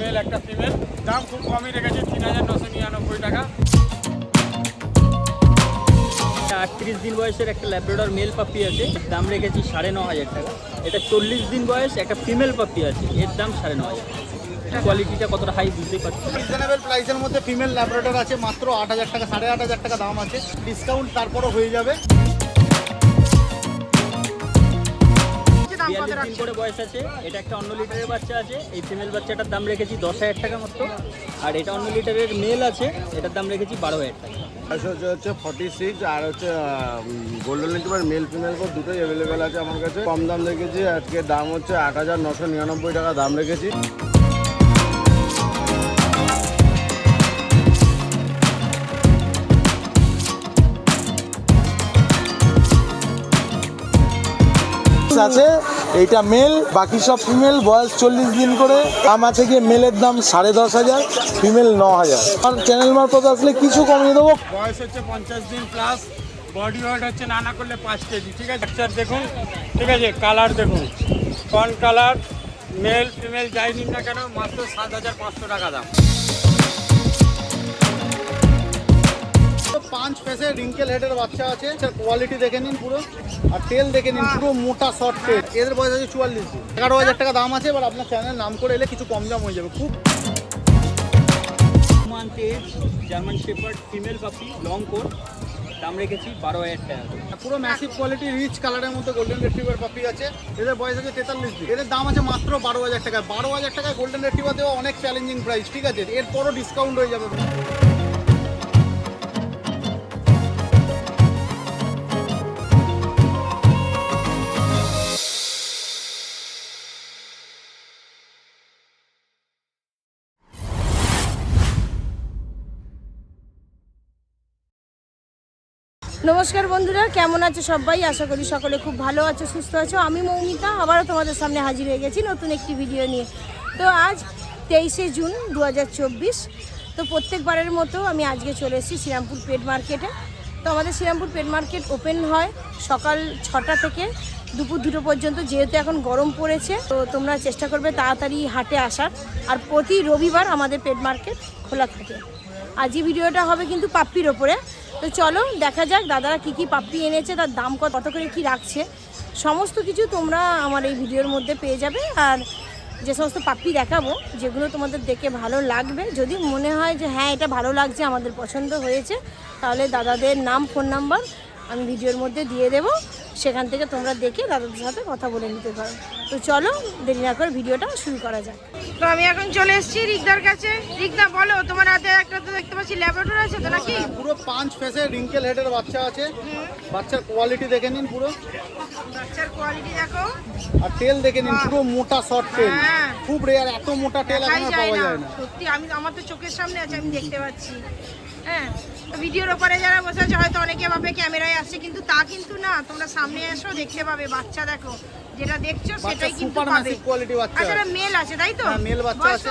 Mail একটা female দাম খুব কমই রেখেছি তিন হাজার নশো নিরানব্বই টাকা। আটত্রিশ দিন বয়সের একটা ল্যাব্রাডর মেল পাপি আছে দাম রেখেছি সাড়ে ন হাজার টাকা। এটা চল্লিশ দিন বয়স একটা ফিমেল পাপি আছে এর দাম সাড়ে ন হাজার কোয়ালিটিটা কতটা হাই বুঝতেই পারছি রিজনেবল প্রাইসের মধ্যে ফিমেল ল্যাবরেটর আছে মাত্র আট হাজার টাকা সাড়ে আট হাজার টাকা দাম আছে। ডিসকাউন্ট তারপরও হয়ে যাবে। বিয়াল্লিশ দিন করে বয়স আছে। এটা একটা অন্য লিটারের বাচ্চা আছে। এই ফিমেল বাচ্চাটার দাম রেখেছি দশ হাজার টাকা মাত্র। আর এটা অন্য লিটারের মেল আছে। এটার দাম রেখেছি বারো হাজার টাকা। হচ্ছে হচ্ছে ফর্টি সিক্স আর হচ্ছে গোল্ডেন রিট্রিভার মেল ফিমেল দুটোই অ্যাভেলেবেল আছে আমার কাছে। কম দাম রেখেছি আজকে দাম হচ্ছে আট হাজার নশো নিরানব্বই টাকা দাম রেখেছি। আছে? এইটা মেল বাকি সব ফিমেল বয়স চল্লিশ দিন করে। দাম আছে গিয়ে মেলের দাম সাড়ে দশ হাজার ফিমেল ন হাজার। আর চ্যানেল মারফত আসলে কিছু কমিয়ে দেবো? বয়স হচ্ছে পঞ্চাশ দিন প্লাস বডি ওয়েট হচ্ছে না না করলে পাঁচ কেজি, ঠিক আছে? বাচ্চার দেখুন, ঠিক আছে? কালার দেখুন। কন কালার মেল ফিমেল যাই নিন না কেন, মাত্র সাত হাজার পাঁচশো টাকা দাম। পাঁচ ফেসে রিঙ্কেল হেডের বাচ্চা আছে। কোয়ালিটি দেখে নিন পুরো। আর তেল দেখে নিন পুরো মোটা শর্ট তেল এদের বয়স আছে চুয়াল্লিশ দিন। এগারো হাজার টাকা দাম আছে এবার আপনার চ্যানেল নাম করে এলে কিছু কম দাম হয়ে যাবে। খুব month German shepherd female puppy long coat দাম রেখেছি বারো হাজার টাকা। পুরো ম্যাসিভ কোয়ালিটি রিচ কালারের মধ্যে গোল্ডেন রেট্রিভার পাপি আছে। এদের বয়স আছে তেতাল্লিশ দিন। এদের দাম আছে মাত্র বারো হাজার টাকা। বারো হাজার টাকায় গোল্ডেন রেট্রিভার দেওয়া অনেক চ্যালেঞ্জিং প্রাইস ঠিক আছে? এরপরও ডিসকাউন্ট হয়ে যাবে। নমস্কার বন্ধুরা, কেমন আছো সবাই? আশা করি সকলে খুব ভালো আছো, সুস্থ আছো। আমি মৌমিতা, আবারও তোমাদের সামনে হাজির হয়ে গেছি নতুন একটি ভিডিও নিয়ে। তো আজ তেইশে জুন দু হাজার চব্বিশ, তো প্রত্যেকবারের মতো আমি আজকে চলে এসেছি শ্রীরামপুর পেট মার্কেটে তো আমাদের শ্রীরামপুর পেট মার্কেট ওপেন হয় সকাল ছটা থেকে দুপুর দুটো পর্যন্ত, যেহেতু এখন গরম পড়েছে। তো তোমরা চেষ্টা করবে তাড়াতাড়ি হাটে আসার। আর প্রতি রবিবার আমাদের পেট মার্কেট খোলা থাকে। আজ এই ভিডিওটা হবে কিন্তু পাপ্পির ওপরে। তো চলো, দেখা যাক দাদারা কি কি পাপড়ি এনেছে, তার দাম কত করে কি রাখছে। সমস্ত কিছু তোমরা আমার এই ভিডিওর মধ্যে পেয়ে যাবে, আর যে সমস্ত পাপড়ি দেখাবো, যেগুলো তোমাদের দেখে ভালো লাগবে। যদি মনে হয় যে হ্যাঁ এটা ভালো লাগছে, আমাদের পছন্দ হয়েছে, তাহলে দাদাদের নাম, ফোন নাম্বার আমি ভিডিওর মধ্যে দিয়ে দেবো। সেখান থেকে তোমরা দেখে দাদাদের সাথে কথা বলে নিতে পারো। তো চলো দেরি না করে ভিডিওটা শুরু করা যাক। তো আমি এখন চলে এসেছি রিকদার কাছে। রিকদা বলো তোমার হাতে একটা তো দেখতে পাচ্ছি ল্যাবরেটরি আছে তো নাকি? পুরো পাঁচ ফেসে রিঙ্কেল হেডের বাচ্চা আছে। বাচ্চার কোয়ালিটি দেখে নিন পুরো। বাচ্চার কোয়ালিটি দেখো। আর তেল দেখে নিন পুরো মোটা শর্ট তেল হ্যাঁ। খুব রেয়ার এত মোটা তেল এখন আর পাওয়া না। যায় না। সত্যি আমি আমার তো চোখের সামনে আছে আমি দেখতে পাচ্ছি। হ্যাঁ। তো ভিডিওর ওপরে যারা বসে আছে হয়তো অনেকে ভাবে ক্যামেরায় আসছে কিন্তু তা কিন্তু না। তোমরা সামনে এসো দেখতে পাবে বাচ্চা দেখো। যেটা দেখছ সেটাই কিন্তু পাবে। কোয়ালিটি বাচ্চা। আচ্ছা। মেল আছে তাই তো? হ্যাঁ, male বাচ্চা আছে।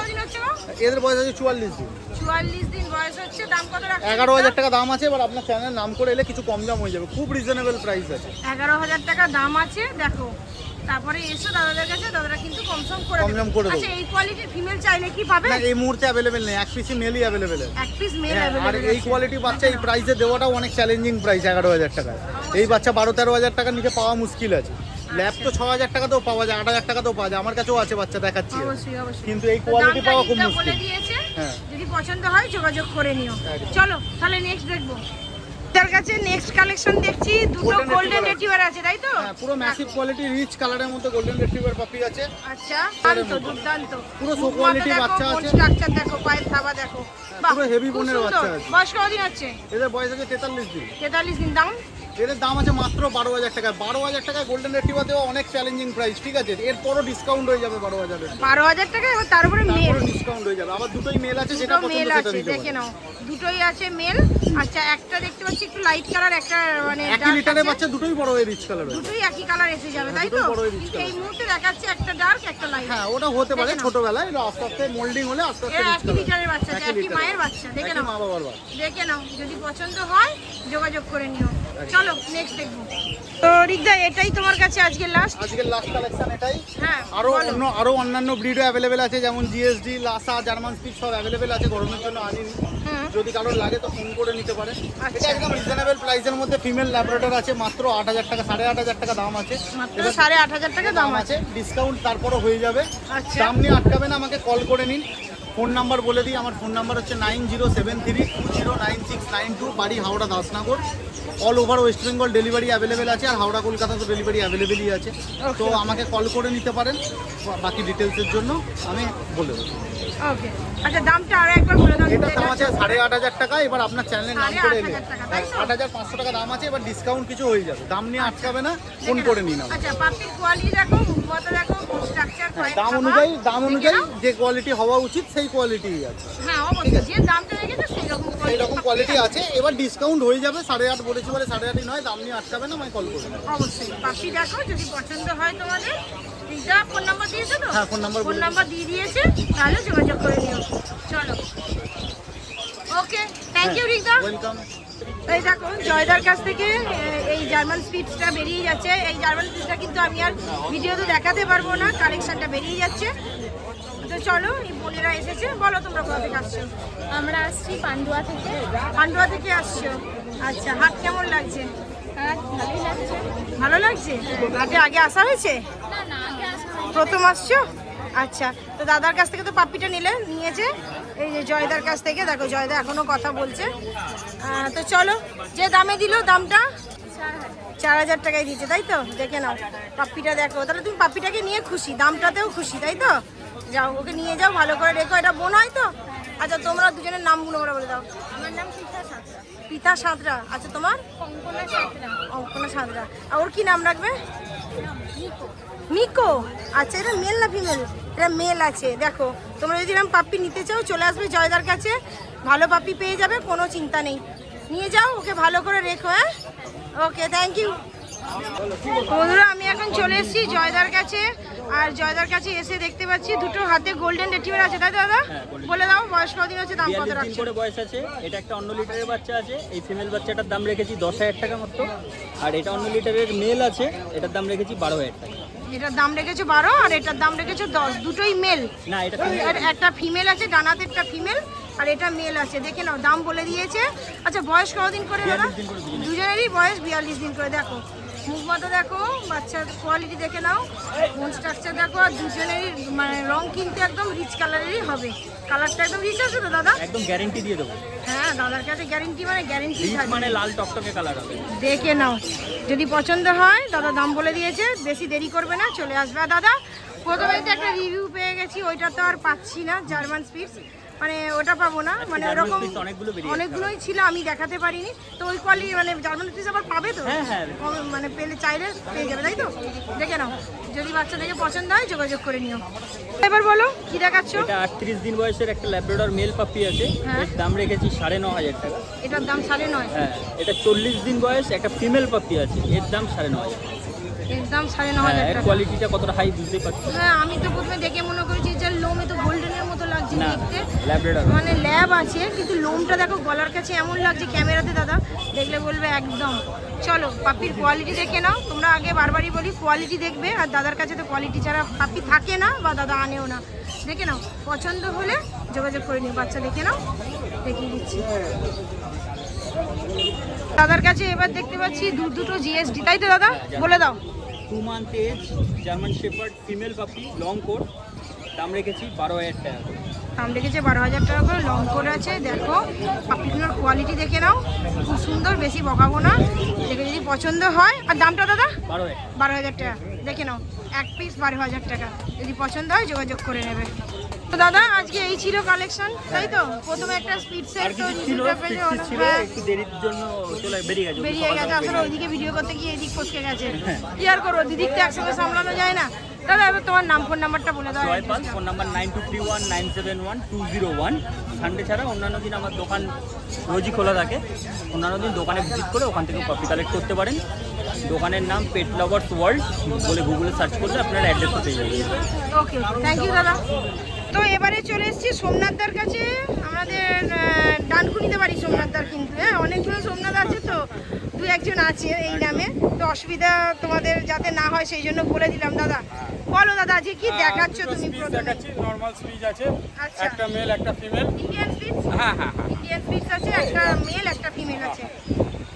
এদের বয়স আছে চুয়াল্লিশ দিন। চুয়াল্লিশ দিন বয়স হচ্ছে দাম কত রাখছে এগারো হাজার টাকা দাম আছে এবার আপনার চ্যানেল নাম করে এলে কিছু কম দাম হয়ে যাবে। খুব রিজনেবল প্রাইস আছে। এগারো হাজার টাকা দাম আছে দেখো। তারপরে এসো দাদাদের কাছে দাদারা কিন্তু কম সম করে কম দেবে। সম করে দেবো। আচ্ছা এই কোয়ালিটির ফিমেল চাইলে কি পাবে? না এই মুহূর্তে অ্যাভেলেবেল নেই। এক পিসি মেলই অ্যাভেলেবেল এক পিস মেল হ্যাঁ, আর এই কোয়ালিটি বাচ্চা এই প্রাইসে দেওয়াটাও অনেক চ্যালেঞ্জিং প্রাইস এগারো হাজার টাকায়। এই বাচ্চা বারো তেরো হাজার টাকার নিচে পাওয়া মুশকিল আছে। ল্যাব তো ছ হাজার টাকাতেও পাওয়া যায় আট হাজার টাকাতেও পাওয়া যায়। আমার কাছেও আছে বাচ্চা দেখাচ্ছি কিন্তু এই কোয়ালিটি পাওয়া খুব মুশকিল। হ্যাঁ। যদি পছন্দ হয় যোগাযোগ করে নিও। চলো তাহলে নেক্সট দেখব। তার কাছে নেক্সট কালেকশন দেখছি দুটো গোল্ডেন রেটিভার আছে তাই তো? হ্যাঁ পুরো ম্যাসিভ কোয়ালিটি রিচ কালারের মধ্যে গোল্ডেন রিট্রিভার পাপি আছে। আচ্ছা দুর্দান্ত দুর্দান্ত। পুরো সো কোয়ালিটি বাচ্চা দেখো, আছে। স্ট্রাকচার দেখো পায়ের থাবা দেখো। পুরো হেভি সুন্দর। বাচ্চা আছে। বয়স কতদিন আছে এদের বয়স আছে তেতাল্লিশ দিন। তেতাল্লিশ দিন দাম? এদের দাম আছে মাত্র বারো হাজার টাকা বারো হাজার টাকায় গোল্ডেন রেট্রিভার দেওয়া অনেক চ্যালেঞ্জিং প্রাইস ঠিক আছে? এরপরও ডিসকাউন্ট হয়ে যাবে বারো হাজার বারো হাজার টাকা এবার তারপরে মেল ডিসকাউন্ট হয়ে যাবে। আবার দুটোই মেল আছে যেটা মেল আছে দেখে নাও। দুটোই আছে মেল আচ্ছা একটা দেখতে পাচ্ছি একটু লাইট কালার একটা মানে একই লিটারের বাচ্চা দুটোই বড় হয়ে রিচ কালার দুটোই একই কালার এসে যাবে তাই তো? এই মুহূর্তে দেখাচ্ছে একটা ডার্ক একটা লাইট হ্যাঁ ওটা হতে পারে ছোটবেলায় এটা আস্তে আস্তে মোল্ডিং হলে আস্তে আস্তে একই লিটারের বাচ্চা একই মায়ের বাচ্চা দেখে নাও। দেখে নাও যদি পছন্দ হয় যোগাযোগ করে নিও। চলো নেক্সট দেখব। তো রিকদা এটাই তোমার কাছে আজকে লাস্ট আজকের লাস্ট কালেকশন এটাই। হ্যাঁ আরও অন্য আরও অন্যান্য ব্রিডও অ্যাভেলেবেল আছে যেমন জিএসডি লাসা জার্মান স্পিচ সব অ্যাভেলেবেল আছে গরমের জন্য আনিনি। যদি কারোর লাগে তো ফোন করে নিতে পারে। আচ্ছা। এটা একদম রিজনেবল প্রাইসের মধ্যে ফিমেল ল্যাবরেটর আছে মাত্র আট হাজার টাকা সাড়ে আট হাজার টাকা দাম আছে। মাত্র সাড়ে আট হাজার টাকা দাম আছে। ডিসকাউন্ট তারপরও হয়ে যাবে। আচ্ছা। দাম নিয়ে আটকাবেন আমাকে কল করে নিন। ফোন নাম্বার বলে দিই আমার ফোন নাম্বার হচ্ছে nine zero seven three two zero nine six nine two বাড়ি Howrah Dasnagar. All over West Bengal delivery available আছে আর হাওড়া কলকাতা তো ডেলিভারি অ্যাভেলেবেলই আছে। তো আমাকে কল করে নিতে পারেন বাকি ডিটেলসের জন্য আমি বলে দেবো। ওকে আচ্ছা দামটা আরও একবার বলে দাও। দাম আছে সাড়ে আট হাজার টাকা এবার আপনার চ্যানেলের নাম করে এলে তো? আট হাজার পাঁচশো টাকা দাম আছে এবার ডিসকাউন্ট কিছু হয়ে যাবে। দাম নিয়ে আটকাবে না ফোন করে নিন আচ্ছা পাপির কোয়ালিটি দেখো দেখো দাম অনুযায়ী দাম অনুযায়ী যে কোয়ালিটি হওয়া উচিত সেই কোয়ালিটি আছে। হ্যাঁ অবশ্যই। যে দামটা রেখেছে সেই রকম সেই রকম কোয়ালিটি আছে। এবার ডিসকাউন্ট হয়ে যাবে। সাড়ে আট বলেছি বলে সাড়ে আটই নয় দাম নিয়ে আটকাবে না আমি কল করব। অবশ্যই। পাখি দেখো যদি পছন্দ হয় তোমাদের ফোন নাম্বার দিয়েছে তো? হ্যাঁ, ফোন নাম্বার ফোন নাম্বার দিয়ে দিয়েছে তাহলে যোগাযোগ করে নিও। চলো। ওকে থ্যাংক ইউ রিকদা ওয়েলকাম এই দেখো জয়দার কাছ থেকে এই জার্মান স্পিডসটা বেরিয়ে যাচ্ছে। এই জার্মান স্পিডসটা কিন্তু আমি আর ভিডিওতে দেখাতে পারব না কালেকশনটা বেরিয়ে যাচ্ছে। তো চলো এই বোনেরা এসেছে বলো তোমরা কোথা থেকে আসছো? আমরা আসছি পান্ডুয়া থেকে। পান্ডুয়া থেকে আসছো? আচ্ছা হাট কেমন লাগছে? লাগছে। ভালো লাগছে? হাটে আগে আসা হয়েছে? না না আগে প্রথম আসছো? আচ্ছা তো দাদার কাছ থেকে তো পাপ্পিটা নিলে নিয়েছে? এই যে জয়দার কাছ থেকে দেখো জয়দা এখনও কথা বলছে। তো চলো যে দামে দিল দামটা? চার হাজার টাকায় দিচ্ছে তাই তো? দেখে নাও পাপ্পিটা দেখো। তাহলে তুমি পাপ্পিটাকে নিয়ে খুশি দামটাতেও খুশি তাই তো? যাও ওকে নিয়ে যাও ভালো করে রেখো। এটা বোন হয় তো? আচ্ছা তোমরা দুজনের নামগুলো করে বলে দাও। আমার নাম পিতা সাঁতরা। পিতা সাঁতরা। আচ্ছা তোমার? কঙ্কনা সাঁতরা। অঙ্কনা সাঁতরা। আর ওর কি নাম রাখবে? মিকো আচ্ছা এটা মেল না ফিমেল এটা মেল আছে দেখো। তোমরা যদি এরকম পাপ্পি নিতে চাও চলে আসবে জয়দার কাছে। ভালো পাপ্পি পেয়ে যাবে কোনো চিন্তা নেই। নিয়ে যাও ওকে ভালো করে রেখো হ্যাঁ? ওকে থ্যাংক ইউ বন্ধুরা আমি এখন চলে এসেছি জয়দার কাছে। আর জয়দার কাছে এসে দেখতে পাচ্ছি দুটো হাতে গোল্ডেন রেটিভার আছে তাই দাদা? বলে দাও বয়স কদিন হচ্ছে দাম কত রাখছো? করে বয়স আছে। এটা একটা অন্য লিটারের বাচ্চা আছে এই ফিমেল বাচ্চাটার দাম রেখেছি দশ হাজার টাকা মতো। আর এটা অন্য লিটারের মেল আছে এটার দাম রেখেছি বারো হাজার টাকা। এটার দাম রেখেছো বারো আর এটার দাম রেখেছো দশ। দুটোই মেল না এটা একটা ফিমেল আছে ডানাতে একটা ফিমেল আর এটা মেল আছে। দেখে নাও দাম বলে দিয়েছে। আচ্ছা বয়স কতদিন করে দাদা? 42 দিন করে দুজনের। দুজনেরই বয়স বিয়াল্লিশ দিন করে দেখো। মুখ মাথা দেখো বাচ্চার কোয়ালিটি দেখে নাও। বোন স্ট্রাকচার দেখো আর দুজনেরই মানে রং কিন্তু একদম রিচ কালারেরই হবে। কালারটা একদম রিচ আছে তো দাদা? একদম গ্যারেন্টি দিয়ে দেবো। হ্যাঁ দাদার কাছে গ্যারেন্টি মানে গ্যারেন্টি মানে লাল টকটকে কালার হবে। দেখে নাও। যদি পছন্দ হয় দাদা দাম বলে দিয়েছে বেশি দেরি করবে না চলে আসবে। আর দাদা প্রথমে তো একটা রিভিউ পেয়ে গেছি ওইটা তো আর পাচ্ছি না জার্মান স্পিডস মানে ওটা পাবো না মানে German ওরকম অনেকগুলো অনেকগুলোই ছিল আমি দেখাতে পারিনি। তো ওই কোয়ালিটি মানে জার্মান স্পিডস আবার পাবে তো? হ্যাঁ, হ্যাঁ। মানে পেলে চাইলে পেয়ে যাবে তাই তো? দেখে নাও যদি বাচ্চা দেখে পছন্দ হয় যোগাযোগ করে নিও। এবার বলো কি দেখাচ্ছ? এটা আটত্রিশ দিন বয়সের একটা ল্যাব্রাডর মেল পাপি আছে। হ্যাঁ। এর দাম রেখেছি সাড়ে ন হাজার টাকা। এটার দাম সাড়ে নয়। হ্যাঁ এটা চল্লিশ দিন বয়স একটা ফিমেল পাপি আছে। এর দাম সাড়ে ন হাজার এর দাম সাড়ে ন হ্যাঁ হাজার এর টাকা। কোয়ালিটিটা কতটা হাই বুঝতেই পারছি? হ্যাঁ আমি তো প্রথমে দেখে মনে করেছি যে লোমে তো গোল্ডেনের মতো লাগছে না দেখতে ল্যাব্রাডর মানে ল্যাব আছে কিন্তু লোমটা দেখো গলার কাছে এমন লাগছে ক্যামেরাতে দাদা দেখলে বলবে একদম। চলো পাপির কোয়ালিটি দেখে নাও তোমরা আগে বারবারই বলি কোয়ালিটি দেখবে আর দাদার কাছে তো কোয়ালিটি ছাড়া পাপি থাকে না বা দাদা আনেও না। দেখে নাও পছন্দ হলে যোগাযোগ করে নিও বাচ্চা দেখে নাও দেখিয়ে দিচ্ছি। দাদার কাছে এবার দেখতে পাচ্ছি দু দুটো জিএসডি তাই তো দাদা? বলে দাও। Two month age German shepherd female puppy long coat দাম রেখেছি বারো হাজার টাকা। দাম রেখেছে বারো হাজার টাকা করে লং করে আছে। দেখো পাপিগুলোর কোয়ালিটি দেখে নাও। খুব সুন্দর বেশি বকাবো না। দেখে যদি পছন্দ হয় আর দামটা দাদা? বারো হাজার। টাকা। দেখে নাও এক পিস বারো হাজার টাকা। যদি পছন্দ হয় যোগাযোগ করে নেবে। তো দাদা আজকে এই ছিল কালেকশন তাই তো? প্রথমে একটা স্পিড সেট তো হ্যাঁ, একটু দেরির জন্য চলে বেরিয়ে গেছে বেরিয়ে গেছে আসলে ওইদিকে ভিডিও করতে গিয়ে এদিক ফসকে গেছে। কি আর করব? দিদিক তো একসাথে সামলানো যায় না। দাদা এবার তোমার নাম ফোন নাম্বারটা বলে দাও Joypal phone number nine two three one nine seven one two zero one Sunday ছাড়া অন্যান্য দিন আমার দোকান রোজই খোলা থাকে। অন্যান্য দিন দোকানে ভিজিট করে ওখান থেকে কপি কালেক্ট করতে পারেন। দোকানের নাম পেট লাভার্স ওয়ার্ল্ড বলে গুগলে সার্চ করলে আপনার অ্যাড্রেস পেয়ে যাবেন। ওকে থ্যাংক ইউ দাদা। তো এবারে চলে এসেছি সোমনাথদার কাছে। আমাদের ডানকুনিতে বাড়ি সোমনাথদার কিন্তু। অনেকগুলো সোমনাথ আছে তো দু একজন আছে এই নামে। তো অসুবিধা তোমাদের যাতে না হয় সেই জন্য বলে দিলাম দাদা। বলো দাদা আজকে কি দেখাচ্ছ দুটো তুমি দেখাচ্ছি নর্মাল স্পিচ আছে। আচ্ছা। একটা মেল একটা ফিমেল ইন্ডিয়ান স্পিচ হ্যাঁ হ্যাঁ হ্যাঁ। ইন্ডিয়ান স্পিচ আছে একটা মেল একটা ফিমেল আছে।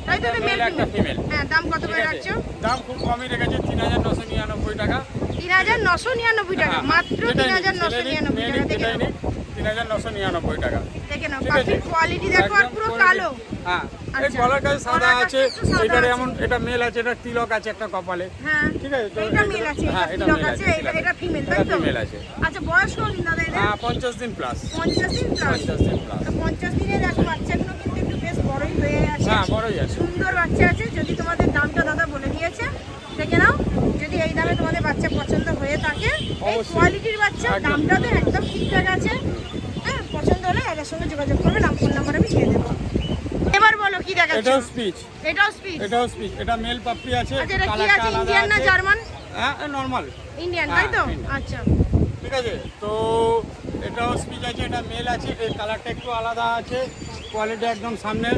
তাই তো মেল একটা ফিমেল হ্যাঁ দাম কত করে রাখছো? দাম খুব কমই রেখেছে তিন হাজার নশো নিরানব্বই টাকা। তিন হাজার নশো নিরানব্বই টাকা হ্যাঁ, মাত্র যেটাই তিন নিক, হাজার নশো ছেলে নিক, নিরানব্বই মেয়ে টাকা নিক, তিন হাজার নশো নিরানব্বই টাকা। কোয়ালিটি দেখো আর পুরো কালো। হ্যাঁ এই আচ্ছা। গলার কাছে সাদা আছে এটার এমন এটা মেল আছে এটা তিলক আছে একটা কপালে। হ্যাঁ ঠিক আছে? তো এটা মেল আছে হ্যাঁ এটা এটা মেল আছে এটা। ফিমেল তাই তো? আচ্ছা বয়স কতদিন দাদা হ্যাঁ দিন প্লাস পঞ্চাশ দিন প্লাস দিন প্লাস তো পঞ্চাশ দিনে দেখো বাচ্চাগুলো কিন্তু একটু বেশ বড়ই হয়ে আছে। হ্যাঁ বড়ই আছে। সুন্দর বাচ্চা আছে যদি তোমাদের দামটা দাদা বলে দিয়েছে দেখে নাও যদি এই দামে তোমাদের বাচ্চা পছন্দ হয়ে থাকে এই কোয়ালিটির বাচ্চা দামটা তো একদম ঠিকঠাক আছে। পছন্দ হলে এদের সঙ্গে যোগাযোগ করবে নাম ফোন নাম্বার আমি দিয়ে দেবো। এবার বলো কি দেখাচ্ছ? এটাও স্পিচ এটাও স্পিচ এটাও স্পিচ এটা মেল পাপ্পি আছে আচ্ছা এটা কি আছে? ইন্ডিয়ান না জার্মান হ্যাঁ নর্মাল ইন্ডিয়ান হ্যাঁ, তাই তো। আচ্ছা। ঠিক আছে তো এটাও স্পিচ আছে এটা মেল আছে এর কালারটা একটু আলাদা আছে কোয়ালিটি একদম সামনে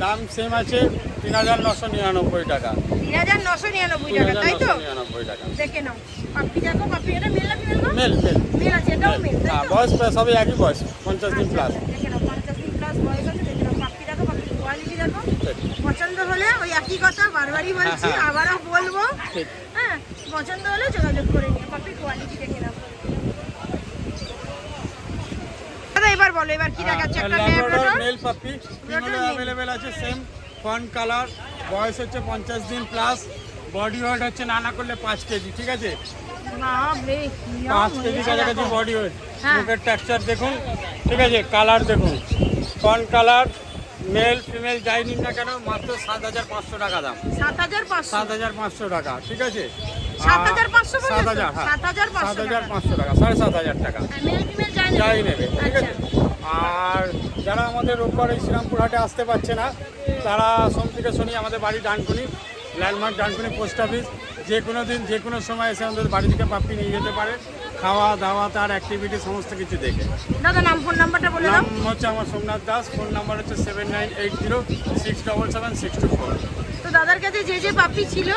দাম সেম আছে তিন হাজার নশো নিরানব্বই টাকা। তিন হাজার নশো নিরানব্বই টাকা তাই তো? নিরানব্বই টাকা। দেখে নাও। দেখো এটা মেল না ফিমেল মেল মেল মেল আছে এটাও মেল হ্যাঁ তো? বয়স প্রায় সবই একই বয়স পঞ্চাশ দিন প্লাস আচ্ছা, দেখে নাও পঞ্চাশ দিন প্লাস বয়স আছে দেখে নাও কোয়ালিটি দেখো পছন্দ হলে ওই একই কথা বারবারই বলছি হ্যাঁ, হ্যাঁ। আবারও বলব। হ্যাঁ পছন্দ হলে যোগাযোগ করে নিও পাপ্পির কোয়ালিটি দেখে নাও দাদা এবার বলো এবার কি দেখাচ্ছে? একটা ল্যাব্রাডর মেল ফিমেলও male। অ্যাভেলেবেল আছে সেম ফন কালার বয়স হচ্ছে পঞ্চাশ দিন প্লাস বডি ওয়েট হচ্ছে নানা করলে পাঁচ কেজি ঠিক আছে? কি পাঁচ কেজি কাছাকাছি। বডি ওয়েট হ্যাঁ। মুখের টেক্সচার দেখুন ঠিক আছে? কালার দেখুন ফন কালার মেল ফিমেল যাই নিন না কেন মাত্র সাত হাজার পাঁচশো টাকা দাম। সাত হাজার সাত হাজার পাঁচশো টাকা ঠিক আছে? সাত হাজার পাঁচশো সাত হাজার হ্যাঁ। সাত হাজার পাঁচশো টাকা। সাড়ে সাত হাজার টাকা। যাই যাই নেবে ঠিক আছে? আচ্ছা আর যারা আমাদের রোববার এই শ্রীরামপুর হাটে আসতে পারছে না তারা সোম থেকে শনি আমাদের বাড়ি Dankuni landmark Dankuni post office. যে কোনো দিন যে কোনো সময় এসে আমাদের বাড়ি থেকে পাপ্পি নিয়ে যেতে পারে। খাওয়া দাওয়া তার অ্যাক্টিভিটি সমস্ত কিছু দেখে। দাদা নাম ফোন নাম্বারটা বলে নাম হচ্ছে আমার সোমনাথ দাস ফোন নাম্বার হচ্ছে seven nine eight zero six double seven six two four তো দাদার কাছে যে যে পাপি ছিল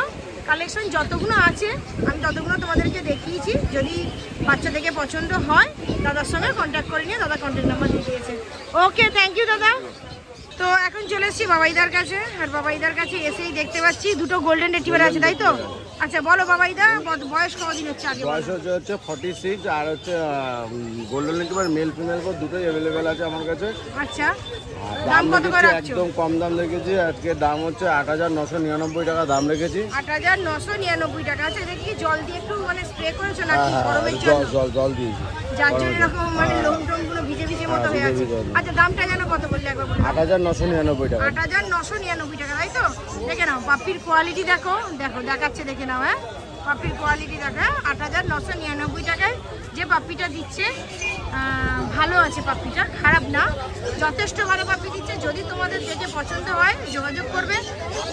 কালেকশন যতগুলো আছে, আমি ততগুলো তোমাদেরকে দেখিয়েছি। যদি বাচ্চা থেকে পছন্দ হয়, দাদার সঙ্গে কন্ট্যাক্ট করে নিয়ে দাদা কন্ট্যাক্ট নাম্বার দিয়ে দিয়েছে। ওকে থ্যাংক ইউ দাদা। তো এখন চলে এসেছি বাবাইদার কাছে। আর বাবাইদার কাছে এসেই দেখতে পাচ্ছি, দুটো গোল্ডেন রেটিভার আছে, তাই তো? আচ্ছা বলো বাবাইদা বয়স কদিন হচ্ছে আগে বয়স হচ্ছে হচ্ছে ফর্টি সিক্স আর হচ্ছে গোল্ডেন লেটিভার মেল ফিমেল দুটোই অ্যাভেলেবেল আছে আমার কাছে। আচ্ছা দাম কত করে রাখছো? একদম কম দাম রেখেছি আজকে দাম হচ্ছে আট হাজার নশো নিরানব্বই টাকা দাম রেখেছি। আট হাজার নশো নিরানব্বই টাকা। আছে এটা কি জল দিয়ে একটু মানে স্প্রে করেছ হ্যাঁ নাকি? হ্যাঁ গরমের জল জল জল দিয়েছি। যার জন্য এরকম মানে লোম মতো হ্যাঁ, আছে। আচ্ছা দামটা যেন কত বললে একবার বলে আট হাজার নশো নিরানব্বই টাকা। আট হাজার নশো নিরানব্বই টাকা তাই তো? দেখে নাও পাপ্পির কোয়ালিটি দেখো দেখো দেখাচ্ছে দেখে নাও হ্যাঁ? পাপ্পির কোয়ালিটি দেখো আট হাজার নশো নিরানব্বই টাকায় যে পাপ্পিটা দিচ্ছে ভালো আছে পাপ্পিটা খারাপ না। যথেষ্ট ভালো পাপ্পি দিচ্ছে যদি তোমাদের দেখে পছন্দ হয় যোগাযোগ করবে।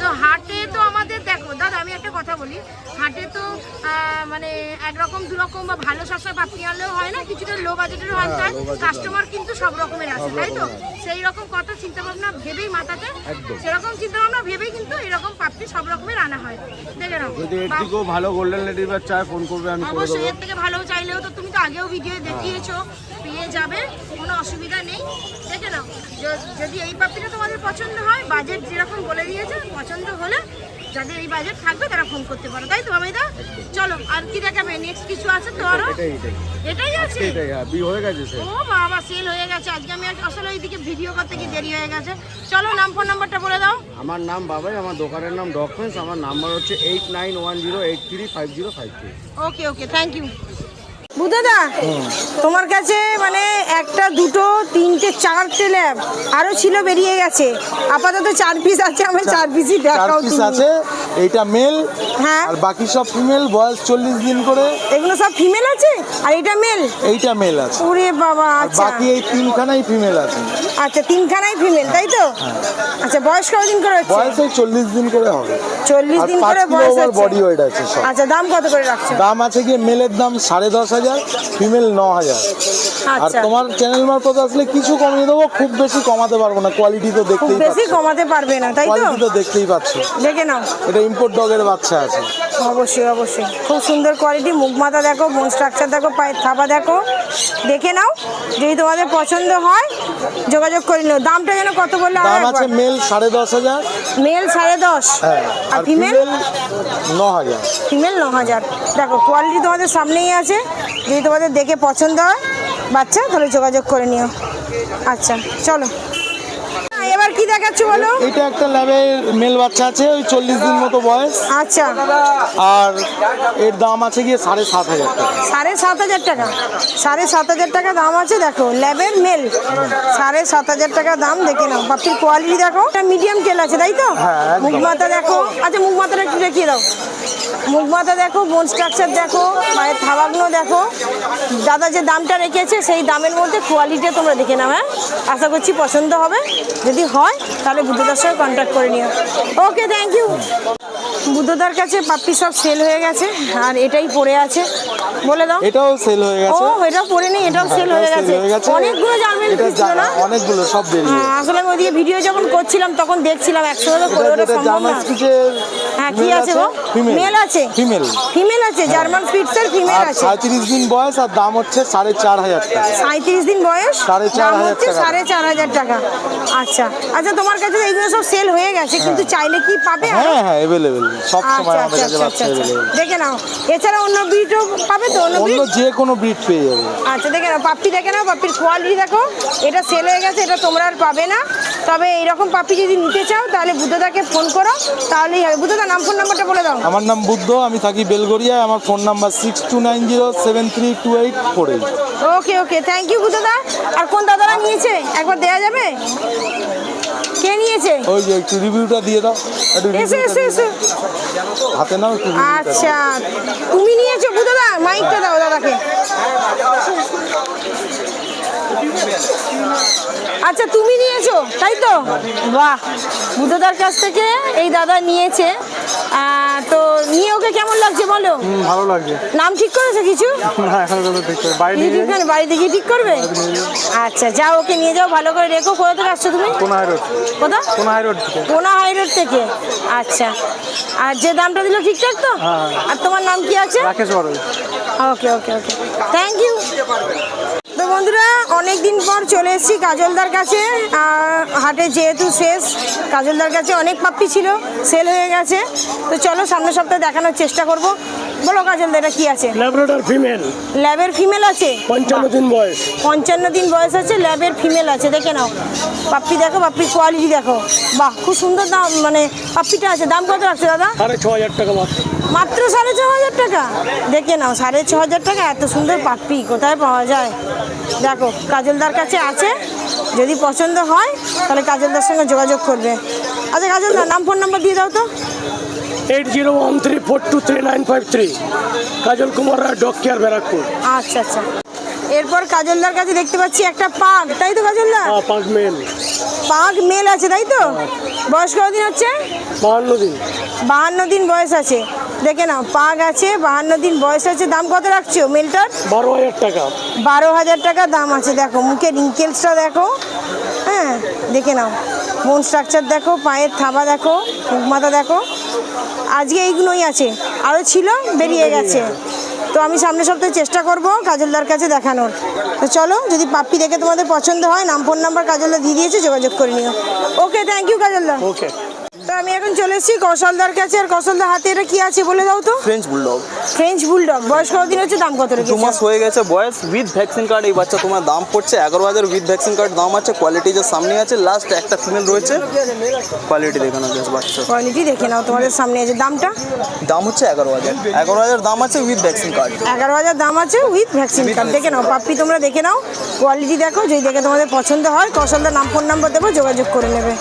তো হাটে তো আমাদের দেখো দাদা আমি একটা কথা বলি হাটে তো মানে একরকম দুরকম বা ভালো সবসময় পাপ্পি আনলেও হয় না কিছুটা লো বাজেটেরও হয় হ্যাঁ, কাস্টমার কিন্তু সব রকমের আছে তাই তো? সেই রকম কথা চিন্তা ভাবনা ভেবেই মাথাতে সেরকম চিন্তা ভাবনা ভেবেই কিন্তু এরকম পাপ্পি সব রকমের আনা হয়। দেখে নাও ভালো গোল্ডেন লেটিভার চায় ফোন করবে আমি করে অবশ্যই দেবো। এর থেকে ভালো চাইলেও তো তুমি তো আগেও ভিডিও দেখিয়েছো পেয়ে যাবে কোনো অসুবিধা নেই। দেখে নাও য- যদি এই পাপড়িটা তোমাদের পছন্দ হয় বাজেট যেরকম বলে দিয়েছে পছন্দ হলে যাদের এই বাজেট থাকবে তারা ফোন করতে পারো তাই তো বাবাইদা চলো আর কি দেখাবে? নেক্সট কিছু আছে তো আরও? এটাই আছে? এটাই হ্যাঁ বি হয়ে গেছে সে ও বাবা সেল হয়ে গেছে। আজকে আমি আসলে এইদিকে ভিডিও করতে গিয়ে দেরি হয়ে গেছে। চলো নাম ফোন নাম্বারটা বলে দাও। আমার নাম বাবাই আমার দোকানের নাম ডকুমেন্টস আমার নাম্বার হচ্ছে eight nine one zero eight three five zero five three okay okay thank you বুধাদা তোমার কাছে মানে একটা দুটো তিনটে চারটে ল্যাব আরও ছিল বেরিয়ে গেছে। আপাতত চার পিস আছে আমার চার পিসই দেখাও পিস আছে এইটা মেল হ্যাঁ। আর বাকি সব ফিমেল বয়স চল্লিশ দিন করে। এগুলো সব ফিমেল আছে? আর এটা মেল এইটা মেল আছে। ওরে বাবা আচ্ছা। বাকি এই তিনখানাই ফিমেল আছে। আচ্ছা তিনখানাই ফিমেল তাই তো? আচ্ছা বয়স কতদিন করে হচ্ছে? বয়স এই চল্লিশ দিন করে হবে। চল্লিশ আর দিন করে বয়স বডি ওয়েট আছে আচ্ছা দাম কত করে রাখছো? দাম আছে গিয়ে মেলের দাম সাড়ে দশ হাজার ফিমেল ন হাজার। আর আচ্ছা। তোমার চ্যানেল মারফত আসলে কিছু কমিয়ে দেবো খুব বেশি কমাতে পারব না কোয়ালিটি তো দেখতেই বেশি কমাতে পারবে না তাই তো? কোয়ালিটি তো দেখতেই পাচ্ছ। দেখে নাও। এটা ইম্পোর্ট ডগের বাচ্চা আছে। অবশ্যই অবশ্যই। খুব সুন্দর কোয়ালিটি মুখ মাথা দেখো বোন স্ট্রাকচার দেখো পায়ের থাবা দেখো। দেখে নাও যদি তোমাদের পছন্দ হয় যোগাযোগ করে নাও। দামটা যেন কত বললে দাম আছে মেল সাড়ে দশ হাজার। মেল সাড়ে দশ। হ্যাঁ আর ফিমেল ন হাজার। ফিমেল ন হাজার। দেখো কোয়ালিটি তোমাদের সামনেই আছে। যদি তোমাদের দেখে পছন্দ হয় বাচ্চা তাহলে যোগাযোগ করে নিও। আচ্ছা চলো। এবার কি দেখাচ্ছ বলো? এটা একটা ল্যাবের মেল বাচ্চা আছে ওই চল্লিশ দিন মতো বয়স। আচ্ছা। আর এর দাম আছে গিয়ে সাড়ে সাত হাজার টাকা। সাড়ে সাত হাজার টাকা। সাড়ে সাত হাজার টাকা দাম আছে দেখো ল্যাবের মেল। সাড়ে সাত হাজার টাকা দাম দেখে নাও। পাখির কোয়ালিটি দেখো। এটা মিডিয়াম তেল আছে তাই তো? হ্যাঁ। মুখ মাথা দেখো। আচ্ছা মুখ মাথাটা একটু দেখিয়ে দাও। মুখ মাথা দেখো বোন স্ট্রাকচার দেখো মায়ের থাবাগুলো দেখো। দাদা যে দামটা রেখেছে সেই দামের মধ্যে কোয়ালিটি তোমরা দেখে নাও হ্যাঁ? আশা করছি পছন্দ হবে। যদি হয় তাহলে বুদ্ধদার সঙ্গে কন্ট্যাক্ট করে নিও। ওকে থ্যাংক ইউ বুদ্ধদার কাছে পাপ্পি সব সেল হয়ে গেছে আর এটাই পড়ে আছে। বলে দাও। এটাও সেল হয়ে গেছে। ও গেছে এটা পরে নেই এটাও সেল হয়ে গেছে। অনেকগুলো জার্মেল এটা ছিল না? অনেকগুলো সব বেরিয়ে হ্যাঁ, আসলে আমি ওদিকে ভিডিও যখন করছিলাম তখন দেখছিলাম একসাথে করে ওটা সম্ভব না। হ্যাঁ কি আছে গো? ফিমেল মেল আছে? ফিমেল ফিমেল আছে জার্মান স্পিটসের ফিমেল আছে। সাঁত্রিশ দিন বয়স আর দাম হচ্ছে সাড়ে চার হাজার টাকা। সাঁত্রিশ দিন বয়স সাড়ে চার দাম হাজার হচ্ছে টাকা। সাড়ে চার হাজার টাকা। আচ্ছা আচ্ছা তোমার কাছে তো এইগুলো সব সেল হয়ে গেছে কিন্তু চাইলে কি পাবে হ্যাঁ হ্যাঁ অ্যাভেলেবেল সব সময় আচ্ছা আমাদের আচ্ছা কাছে আচ্ছা বাচ্চা আচ্ছা। দেখে নাও। এছাড়া অন্য ব্রিডও পাবে তো? অন্য ব্রিড যে কোনো ব্রিড পেয়ে যাবে। আচ্ছা দেখে নাও। পাপ্পি দেখে নাও পাপ্পির কোয়ালিটি দেখো। এটা সেল হয়ে গেছে এটা তোমরা আর পাবে না। তবে এইরকম পাপ্পি যদি নিতে চাও তাহলে বুদ্ধদাকে ফোন করো। তাহলেই হবে। বুদ্ধদা নাম ফোন নাম্বারটা বলে দাও। আমার নাম বুদ্ধ আমি থাকি বেলগড়িয়ায়। আমার phone number six two nine zero seven three two eight four eight okay okay thank you বুদ্ধদা। আর কোন দাদারা নিয়েছে? একবার দেওয়া যাবে? কে নিয়েছে? ওই যে একটু রিভিউটা দিয়ে দাও। এসে এসে এসে। হাতে নাও একটু। আচ্ছা তুমি নিয়েছো বুদ্ধদা মাইকটা দাও দাদাকে। আচ্ছা তুমি নিয়েছো তাই তো? বাহ বুদ্ধদার কাছ থেকে এই দাদা নিয়েছে। তো নিয়ে ওকে কেমন লাগছে বলো? ভালো লাগছে। নাম ঠিক করেছ কিছু? বাড়িতে গিয়ে ঠিক করবে? আচ্ছা যাও ওকে নিয়ে যাও ভালো করে রেখো। কোথা থেকে আসছো তুমি? কোন হাই রোড। কোথা? কোন হাই রোড থেকে। কোনা হাই রোড থেকে। আচ্ছা আর যে দামটা দিল ঠিকঠাক তো? হ্যাঁ। আর তোমার নাম কি আছে? Rakesh okay okay okay. Thank you বন্ধুরা অনেক দিন পর চলে এসেছি কাজলদার কাছে। হাটে যেহেতু শেষ, কাজলদার কাছে অনেক পাপ্পি ছিল সেল হয়ে গেছে। তো চলো সামনের সপ্তাহে দেখানোর চেষ্টা করব। বলো কাজলদা এটা কি আছে? ল্যাবরেটর ফিমেল ল্যাবের ফিমেল আছে? পঞ্চান্ন দিন বয়স। পঞ্চান্ন দিন বয়স আছে ল্যাবের ফিমেল আছে দেখে নাও। পাপ্পি দেখো পাপ্পির কোয়ালিটি দেখো। বাহ খুব সুন্দর দাম মানে পাপ্পিটা আছে। দাম কত আছে দাদা? সাড়ে ছ হাজার টাকা মাত্র। মাত্র সাড়ে ছ হাজার টাকা? দেখে নাও সাড়ে ছ হাজার টাকা এত সুন্দর পাপ্পি কোথায় পাওয়া যায়? দেখো কাজলদার কাছে আছে। যদি পছন্দ হয় তাহলে কাজলদার সঙ্গে যোগাযোগ করবে। আচ্ছা কাজলদার নাম ফোন নাম্বার দিয়ে দাও তো। Eight zero one three four two three nine five three Kajal Kumar Roy dog care Barrackpore আচ্ছা আচ্ছা। এরপর কাজলদার কাছে দেখতে পাচ্ছি একটা পাক তাই তো কাজলদা পাঁচ মেল। পাক মেল আছে তাই তো? বয়স কতদিন হচ্ছে? বাহান্ন দিন। বাহান্ন দিন বয়স আছে। দেখে নাও পাগ আছে বাহান্ন দিন বয়স আছে। দাম কত রাখছো মেলটার? বারো হাজার টাকা। বারো হাজার টাকা দাম আছে দেখো মুখের রিঙ্কেলসটা দেখো। হ্যাঁ দেখে নাও। বোন স্ট্রাকচার দেখো পায়ের থাবা দেখো মাথা দেখো। আজকে এইগুলোই আছে। আরও ছিল বেরিয়ে গেছে। তো আমি সামনের সপ্তাহে চেষ্টা করব কাজলদার কাছে দেখানোর। তো চলো যদি পাপ্পি দেখে তোমাদের পছন্দ হয় নাম ফোন নাম্বার কাজলদা দিয়ে দিয়েছে যোগাযোগ করে নিও। ওকে থ্যাংক ইউ কাজলদা। ওকে তো আমি এখন চলে এসেছি কৌশলদার কাছে। আর কৌশলদার হাতে এটা কি আছে বলে দাও তো? ফ্রেঞ্চ বুলডগ ফ্রেঞ্চ বুলডগ বয়স কতদিন হচ্ছে? দাম কত দু রেখেছো মাস হয়ে গেছে বয়স। উইথ ভ্যাকসিন কার্ড এই বাচ্চা তোমার দাম পড়ছে এগারো হাজার। উইথ ভ্যাকসিন কার্ড দাম আছে কোয়ালিটি যে সামনে আছে লাস্ট একটা ফিমেল রয়েছে। কোয়ালিটি দেখানো যাচ্ছে বাচ্চা। কোয়ালিটি দেখে নাও তোমাদের সামনে আছে দামটা। দাম হচ্ছে এগারো হাজার। এগারো হাজার দাম আছে উইথ ভ্যাকসিন কার্ড এগারো হাজার দাম আছে উইথ ভ্যাকসিন কার্ড দেখে নাও পাপ্পি তোমরা দেখে নাও। কোয়ালিটি দেখো যদি দেখে তোমাদের পছন্দ হয় কৌশলদার নাম ফোন নাম্বার দেবো যোগাযোগ করে নেবে।